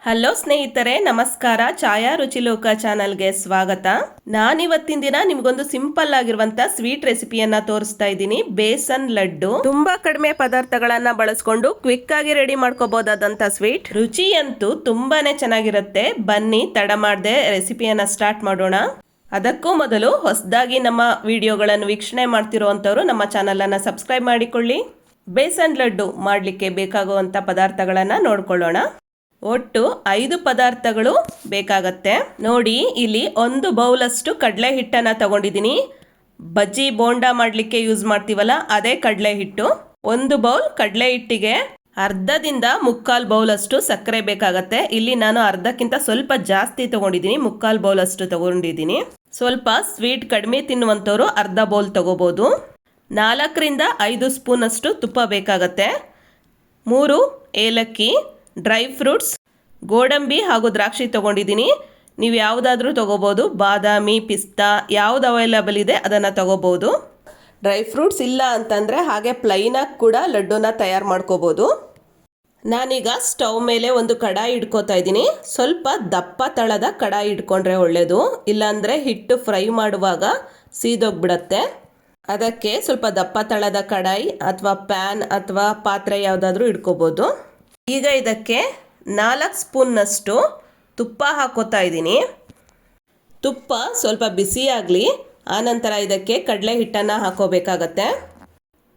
Hello ಸ್ನೇಹಿತರೆ, ನಮಸ್ಕಾರ. ಛಾಯಾ ರುಚಿಲೋಕ ಚಾನಲ್ಗೆ ಸ್ವಾಗತ. ನಾನಿವತ್ತಿನ ದಿನ ನಿಮ್ಗೊಂದು ಸಿಂಪಲ್ ಆಗಿರುವಂತ ಸ್ವೀಟ್ ರೆಸಿಪಿಯನ್ನ ತೋರಿಸ್ತಾ ಇದ್ದೀನಿ. ಬೇಸನ್ ಲಡ್ಡು. ತುಂಬಾ ಕಡಿಮೆ ಪದಾರ್ಥಗಳನ್ನ ಬಳಸ್ಕೊಂಡು ಕ್ವಿಕ್ ಆಗಿ ರೆಡಿ ಮಾಡ್ಕೋಬಹುದಾದಂತ ಸ್ವೀಟ್. ರುಚಿಯಂತೂ ತುಂಬಾನೇ ಚೆನ್ನಾಗಿರುತ್ತೆ. ಬನ್ನಿ, ತಡ ಮಾಡದೆ ರೆಸಿಪಿಯನ್ನ ಸ್ಟಾರ್ಟ್ ಮಾಡೋಣ. ಅದಕ್ಕೂ ಮೊದಲು ಹೊಸದಾಗಿ ನಮ್ಮ ವಿಡಿಯೋಗಳನ್ನು ವೀಕ್ಷಣೆ ಮಾಡ್ತಿರುವಂಥವ್ರು ನಮ್ಮ ಚಾನಲನ್ನು ಸಬ್ಸ್ಕ್ರೈಬ್ ಮಾಡಿಕೊಳ್ಳಿ. ಬೇಸನ್ ಲಡ್ಡು ಮಾಡಲಿಕ್ಕೆ ಬೇಕಾಗುವಂಥ ಪದಾರ್ಥಗಳನ್ನು ನೋಡ್ಕೊಳ್ಳೋಣ. ಒಟ್ಟು ಐದು ಪದಾರ್ಥಗಳು ಬೇಕಾಗತ್ತೆ. ನೋಡಿ, ಇಲ್ಲಿ ಒಂದು ಬೌಲಷ್ಟು ಕಡಲೆ ಹಿಟ್ಟನ್ನು ತಗೊಂಡಿದ್ದೀನಿ. ಬಜ್ಜಿ ಬೋಂಡ ಮಾಡಲಿಕ್ಕೆ ಯೂಸ್ ಮಾಡ್ತೀವಲ್ಲ, ಅದೇ ಕಡಲೆ ಹಿಟ್ಟು ಒಂದು ಬೌಲ್ ಕಡಲೆ ಹಿಟ್ಟಿಗೆ ಅರ್ಧದಿಂದ ಮುಕ್ಕಾಲು ಬೌಲಷ್ಟು ಸಕ್ಕರೆ ಬೇಕಾಗತ್ತೆ. ಇಲ್ಲಿ ನಾನು ಅರ್ಧಕ್ಕಿಂತ ಸ್ವಲ್ಪ ಜಾಸ್ತಿ ತಗೊಂಡಿದ್ದೀನಿ, ಮುಕ್ಕಾಲು ಬೌಲಷ್ಟು ತಗೊಂಡಿದ್ದೀನಿ. ಸ್ವಲ್ಪ ಸ್ವೀಟ್ ಕಡಿಮೆ ತಿನ್ನುವಂಥವ್ರು ಅರ್ಧ ಬೌಲ್ ತಗೋಬೋದು. ನಾಲ್ಕರಿಂದ ಐದು ಸ್ಪೂನಷ್ಟು ತುಪ್ಪ ಬೇಕಾಗತ್ತೆ. ಮೂರು ಏಲಕ್ಕಿ, ಡ್ರೈ ಫ್ರೂಟ್ಸ್, ಗೋಡಂಬಿ ಹಾಗೂ ದ್ರಾಕ್ಷಿ ತೊಗೊಂಡಿದ್ದೀನಿ. ನೀವು ಯಾವುದಾದ್ರೂ ತೊಗೋಬೋದು. ಬಾದಾಮಿ, ಪಿಸ್ತಾ, ಯಾವುದು ಅವೈಲಬಲ್ ಇದೆ ಅದನ್ನು ತೊಗೋಬೋದು. ಡ್ರೈ ಫ್ರೂಟ್ಸ್ ಇಲ್ಲ ಅಂತಂದರೆ ಹಾಗೆ ಪ್ಲೈನಾಗಿ ಕೂಡ ಲಡ್ಡುನ ತಯಾರು ಮಾಡ್ಕೋಬೋದು. ನಾನೀಗ ಸ್ಟವ್ ಮೇಲೆ ಒಂದು ಕಡಾಯಿ ಇಡ್ಕೋತಾ ಇದ್ದೀನಿ. ಸ್ವಲ್ಪ ದಪ್ಪ ತಳದ ಕಡಾಯಿ ಇಟ್ಕೊಂಡ್ರೆ ಒಳ್ಳೆಯದು ಇಲ್ಲಾಂದರೆ ಹಿಟ್ಟು ಫ್ರೈ ಮಾಡುವಾಗ ಸೀದೋಗ್ಬಿಡತ್ತೆ. ಅದಕ್ಕೆ ಸ್ವಲ್ಪ ದಪ್ಪ ತಳದ ಕಡಾಯಿ ಅಥವಾ ಪ್ಯಾನ್ ಅಥವಾ ಪಾತ್ರೆ ಯಾವುದಾದ್ರೂ ಇಟ್ಕೋಬೋದು. ಈಗ ಇದಕ್ಕೆ ನಾಲ್ಕು ಸ್ಪೂನ್ನಷ್ಟು ತುಪ್ಪ ಹಾಕೋತಾ ಇದ್ದೀನಿ. ತುಪ್ಪ ಸ್ವಲ್ಪ ಬಿಸಿಯಾಗಲಿ ಆನಂತರ ಇದಕ್ಕೆ ಕಡಲೆ ಹಿಟ್ಟನ್ನು ಹಾಕೋಬೇಕಾಗತ್ತೆ.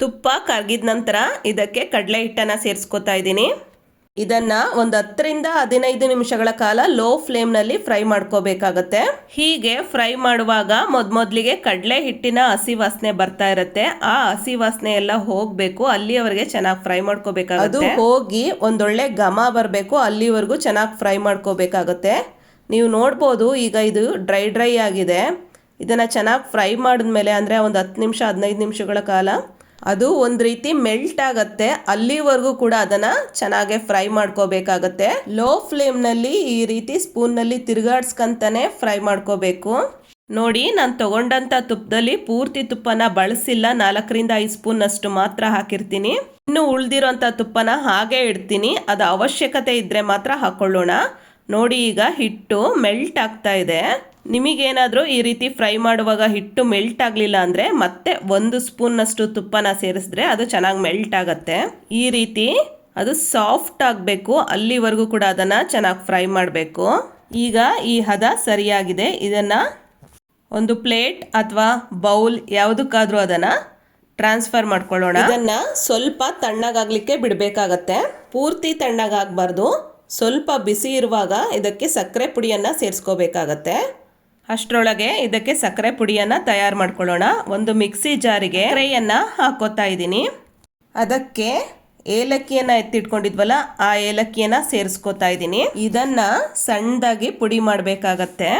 ತುಪ್ಪ ಕರಗಿದ ನಂತರ ಇದಕ್ಕೆ ಕಡಲೆ ಹಿಟ್ಟನ್ನು ಸೇರಿಸ್ಕೊತಾ ಇದ್ದೀನಿ. ಇದನ್ನು ಒಂದು ಹತ್ತರಿಂದ ಹದಿನೈದು ನಿಮಿಷಗಳ ಕಾಲ ಲೋ ಫ್ಲೇಮ್ನಲ್ಲಿ ಫ್ರೈ ಮಾಡ್ಕೋಬೇಕಾಗತ್ತೆ. ಹೀಗೆ ಫ್ರೈ ಮಾಡುವಾಗ ಮೊದಮೊದಲಿಗೆ ಕಡಲೆ ಹಿಟ್ಟಿನ ಹಸಿ ವಾಸನೆ ಬರ್ತಾ ಇರುತ್ತೆ. ಆ ಹಸಿ ವಾಸನೆ ಎಲ್ಲ ಹೋಗಬೇಕು ಅಲ್ಲಿಯವರೆಗೆ ಚೆನ್ನಾಗಿ ಫ್ರೈ ಮಾಡ್ಕೋಬೇಕಾಗುತ್ತೆ. ಅದು ಹೋಗಿ ಒಂದೊಳ್ಳೆ ಘಮ ಬರಬೇಕು, ಅಲ್ಲಿವರೆಗೂ ಚೆನ್ನಾಗಿ ಫ್ರೈ ಮಾಡ್ಕೋಬೇಕಾಗತ್ತೆ. ನೀವು ನೋಡ್ಬೋದು, ಈಗ ಇದು ಡ್ರೈ ಡ್ರೈ ಆಗಿದೆ. ಇದನ್ನು ಚೆನ್ನಾಗಿ ಫ್ರೈ ಮಾಡಿದ್ಮೇಲೆ ಅಂದರೆ ಒಂದು ಹತ್ತು ನಿಮಿಷ, ಹದಿನೈದು ನಿಮಿಷಗಳ ಕಾಲ ಅದು ಒಂದು ರೀತಿ ಮೆಲ್ಟ್ ಆಗತ್ತೆ. ಅಲ್ಲಿವರೆಗೂ ಕೂಡ ಅದನ್ನ ಚೆನ್ನಾಗಿ ಫ್ರೈ ಮಾಡ್ಕೋಬೇಕಾಗತ್ತೆ. ಲೋ ಫ್ಲೇಮ್ನಲ್ಲಿ ಈ ರೀತಿ ಸ್ಪೂನ್ನಲ್ಲಿ ತಿರುಗಾಡ್ಸ್ಕಂತಾನೆ ಫ್ರೈ ಮಾಡ್ಕೋಬೇಕು. ನೋಡಿ, ನಾನು ತಗೊಂಡಂತ ತುಪ್ಪದಲ್ಲಿ ಪೂರ್ತಿ ತುಪ್ಪನ ಬಳಸಿಲ್ಲ. ನಾಲ್ಕರಿಂದ ಐದು ಸ್ಪೂನ್ ಅಷ್ಟು ಮಾತ್ರ ಹಾಕಿರ್ತೀನಿ. ಇನ್ನು ಉಳ್ದಿರೋಂಥ ತುಪ್ಪನ ಹಾಗೆ ಇಡ್ತೀನಿ. ಅದು ಅವಶ್ಯಕತೆ ಇದ್ರೆ ಮಾತ್ರ ಹಾಕೊಳ್ಳೋಣ. ನೋಡಿ, ಈಗ ಹಿಟ್ಟು ಮೆಲ್ಟ್ ಆಗ್ತಾ ಇದೆ. ನಿಮಗೇನಾದರೂ ಈ ರೀತಿ ಫ್ರೈ ಮಾಡುವಾಗ ಹಿಟ್ಟು ಮೆಲ್ಟ್ ಆಗಲಿಲ್ಲ ಅಂದರೆ ಮತ್ತೆ ಒಂದು ಸ್ಪೂನ್ನಷ್ಟು ತುಪ್ಪನ ಸೇರಿಸಿದ್ರೆ ಅದು ಚೆನ್ನಾಗಿ ಮೆಲ್ಟ್ ಆಗುತ್ತೆ. ಈ ರೀತಿ ಅದು ಸಾಫ್ಟ್ ಆಗಬೇಕು, ಅಲ್ಲಿವರೆಗೂ ಕೂಡ ಅದನ್ನು ಚೆನ್ನಾಗಿ ಫ್ರೈ ಮಾಡಬೇಕು. ಈಗ ಈ ಹದ ಸರಿಯಾಗಿದೆ. ಇದನ್ನು ಒಂದು ಪ್ಲೇಟ್ ಅಥವಾ ಬೌಲ್ ಯಾವುದಕ್ಕಾದರೂ ಅದನ್ನು ಟ್ರಾನ್ಸ್ಫರ್ ಮಾಡ್ಕೊಳ್ಳೋಣ. ಇದನ್ನು ಸ್ವಲ್ಪ ತಣ್ಣಗಾಗಲಿಕ್ಕೆ ಬಿಡಬೇಕಾಗತ್ತೆ. ಪೂರ್ತಿ ತಣ್ಣಗಾಗಬಾರ್ದು. ಸ್ವಲ್ಪ ಬಿಸಿ ಇರುವಾಗ ಇದಕ್ಕೆ ಸಕ್ಕರೆ ಪುಡಿಯನ್ನು ಸೇರಿಸ್ಕೋಬೇಕಾಗತ್ತೆ. ಅಷ್ಟರೊಳಗೆ ಇದಕ್ಕೆ ಸಕ್ಕರೆ ಪುಡಿಯನ್ನು ತಯಾರು ಮಾಡ್ಕೊಳ್ಳೋಣ. ಒಂದು ಮಿಕ್ಸಿ ಜಾರಿಗೆ ಸಕ್ಕರೆಯನ್ನು ಹಾಕೋತಾ ಇದ್ದೀನಿ. ಅದಕ್ಕೆ ಏಲಕ್ಕಿಯನ್ನು ಎತ್ತಿಟ್ಕೊಂಡಿದ್ವಲ್ಲ, ಆ ಏಲಕ್ಕಿಯನ್ನು ಸೇರಿಸ್ಕೋತಾ ಇದ್ದೀನಿ. ಇದನ್ನು ಸಣ್ಣದಾಗಿ ಪುಡಿ ಮಾಡಬೇಕಾಗತ್ತೆ.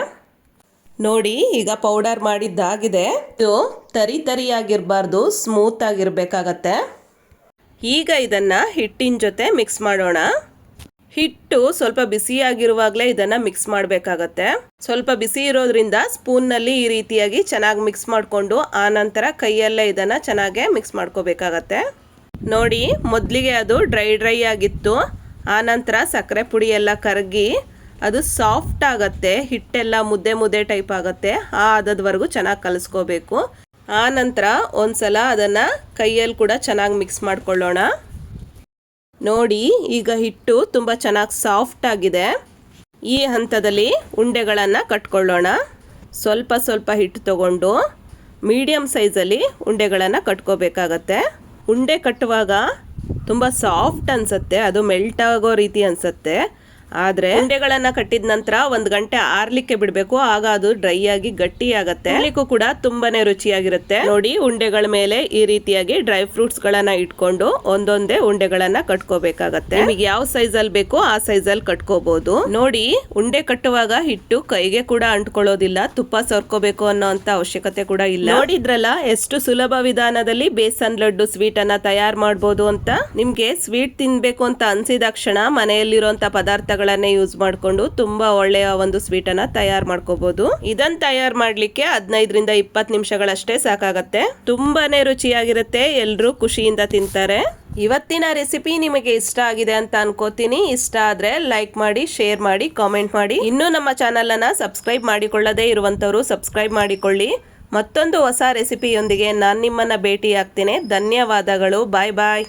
ನೋಡಿ, ಈಗ ಪೌಡರ್ ಮಾಡಿದ್ದಾಗಿದೆ. ಇದು ತರಿ ತರಿಯಾಗಿರಬಾರ್ದು, ಸ್ಮೂತ್ ಆಗಿರಬೇಕಾಗತ್ತೆ. ಈಗ ಇದನ್ನು ಹಿಟ್ಟಿನ ಜೊತೆ ಮಿಕ್ಸ್ ಮಾಡೋಣ. ಹಿಟ್ಟು ಸ್ವಲ್ಪ ಬಿಸಿಯಾಗಿರುವಾಗಲೇ ಇದನ್ನು ಮಿಕ್ಸ್ ಮಾಡಬೇಕಾಗತ್ತೆ. ಸ್ವಲ್ಪ ಬಿಸಿ ಇರೋದ್ರಿಂದ ಸ್ಪೂನ್ನಲ್ಲಿ ಈ ರೀತಿಯಾಗಿ ಚೆನ್ನಾಗಿ ಮಿಕ್ಸ್ ಮಾಡಿಕೊಂಡು ಆನಂತರ ಕೈಯಲ್ಲೇ ಇದನ್ನು ಚೆನ್ನಾಗೆ ಮಿಕ್ಸ್ ಮಾಡ್ಕೋಬೇಕಾಗತ್ತೆ. ನೋಡಿ, ಮೊದಲಿಗೆ ಅದು ಡ್ರೈ ಡ್ರೈ ಆಗಿತ್ತು. ಆನಂತರ ಸಕ್ಕರೆ ಪುಡಿ ಎಲ್ಲ ಕರಗಿ ಅದು ಸಾಫ್ಟ್ ಆಗತ್ತೆ, ಹಿಟ್ಟೆಲ್ಲ ಮುದ್ದೆ ಮುದ್ದೆ ಟೈಪ್ ಆಗುತ್ತೆ, ಆ ಆದದ್ವರೆಗೂ ಚೆನ್ನಾಗಿ ಕಲಿಸ್ಕೋಬೇಕು. ಆ ನಂತರ ಒಂದ್ಸಲ ಅದನ್ನು ಕೈಯಲ್ಲಿ ಕೂಡ ಚೆನ್ನಾಗಿ ಮಿಕ್ಸ್ ಮಾಡ್ಕೊಳ್ಳೋಣ. ನೋಡಿ, ಈಗ ಹಿಟ್ಟು ತುಂಬ ಚೆನ್ನಾಗಿ ಸಾಫ್ಟ್ ಆಗಿದೆ. ಈ ಹಂತದಲ್ಲಿ ಉಂಡೆಗಳನ್ನು ಕಟ್ಕೊಳ್ಳೋಣ. ಸ್ವಲ್ಪ ಸ್ವಲ್ಪ ಹಿಟ್ಟು ತಗೊಂಡು ಮೀಡಿಯಮ್ ಸೈಜಲ್ಲಿ ಉಂಡೆಗಳನ್ನು ಕಟ್ಕೋಬೇಕಾಗತ್ತೆ. ಉಂಡೆ ಕಟ್ಟುವಾಗ ತುಂಬ ಸಾಫ್ಟ್ ಅನಿಸುತ್ತೆ, ಅದು ಮೆಲ್ಟ್ ಆಗೋ ರೀತಿ ಅನಿಸುತ್ತೆ. ಆದ್ರೆ ಉಂಡೆಗಳನ್ನ ಕಟ್ಟಿದ ನಂತರ ಒಂದ್ ಗಂಟೆ ಆರ್ಲಿಕ್ಕೆ ಬಿಡಬೇಕು. ಆಗ ಅದು ಡ್ರೈ ಆಗಿ ಗಟ್ಟಿ ಆಗತ್ತೆ. ಕೂಡ ತುಂಬಾನೇ ರುಚಿಯಾಗಿರುತ್ತೆ. ನೋಡಿ, ಉಂಡೆಗಳ ಮೇಲೆ ಈ ರೀತಿಯಾಗಿ ಡ್ರೈ ಫ್ರೂಟ್ಸ್ ಗಳನ್ನ ಇಟ್ಕೊಂಡು ಒಂದೊಂದೇ ಉಂಡೆಗಳನ್ನ ಕಟ್ಕೋಬೇಕಾಗತ್ತೆ. ನಿಮಗೆ ಯಾವ ಸೈಜ್ ಅಲ್ಲಿ ಬೇಕೋ ಆ ಸೈಜ್ ಅಲ್ಲಿ ಕಟ್ಕೋಬಹುದು ನೋಡಿ, ಉಂಡೆ ಕಟ್ಟುವಾಗ ಹಿಟ್ಟು ಕೈಗೆ ಕೂಡ ಅಂಟ್ಕೊಳ್ಳೋದಿಲ್ಲ. ತುಪ್ಪ ಸರ್ಕೋಬೇಕು ಅನ್ನೋ ಅಂತ ಅವಶ್ಯಕತೆ ಕೂಡ ಇಲ್ಲ. ನೋಡಿದ್ರಲ್ಲ ಎಷ್ಟು ಸುಲಭ ವಿಧಾನದಲ್ಲಿ ಬೇಸನ್ ಲಡ್ಡು ಸ್ವೀಟ್ ಅನ್ನ ತಯಾರು ಮಾಡಬಹುದು ಅಂತ. ನಿಮ್ಗೆ ಸ್ವೀಟ್ ತಿನ್ಬೇಕು ಅಂತ ಅನ್ಸಿದ ಕ್ಷಣ ಮನೆಯಲ್ಲಿರುವಂತ ಪದಾರ್ಥ ಪದಾರ್ಥಗಳನ್ನೇ ಯೂಸ್ ಮಾಡಿಕೊಂಡು ತುಂಬಾ ಒಳ್ಳೆಯ ಒಂದು ಸ್ವೀಟ್ ಅನ್ನ ತಯಾರು ಮಾಡ್ಕೋಬಹುದು ಇದನ್ನ ತಯಾರು ಮಾಡ್ಲಿಕ್ಕೆ ಹದಿನೈದರಿಂದ ಇಪ್ಪತ್ತು ನಿಮಿಷಗಳಷ್ಟೇ ಸಾಕಾಗತ್ತೆ. ತುಂಬಾನೇ ರುಚಿಯಾಗಿರುತ್ತೆ ಎಲ್ಲರೂ ಖುಷಿಯಿಂದ ತಿಂತಾರೆ. ಇವತ್ತಿನ ರೆಸಿಪಿ ನಿಮಗೆ ಇಷ್ಟ ಆಗಿದೆ ಅಂತ ಅನ್ಕೋತೀನಿ. ಇಷ್ಟ ಆದ್ರೆ ಲೈಕ್ ಮಾಡಿ ಶೇರ್ ಮಾಡಿ ಕಾಮೆಂಟ್ ಮಾಡಿ. ಇನ್ನೂ ನಮ್ಮ ಚಾನಲ್ ಅನ್ನ ಸಬ್ಸ್ಕ್ರೈಬ್ ಮಾಡಿಕೊಳ್ಳದೇ ಇರುವಂತವರು ಸಬ್ಸ್ಕ್ರೈಬ್ ಮಾಡಿಕೊಳ್ಳಿ. ಮತ್ತೊಂದು ಹೊಸ ರೆಸಿಪಿಯೊಂದಿಗೆ ನಾನು ನಿಮ್ಮನ್ನ ಭೇಟಿ ಆಗ್ತೇನೆ ಧನ್ಯವಾದಗಳು. ಬಾಯ್ ಬಾಯ್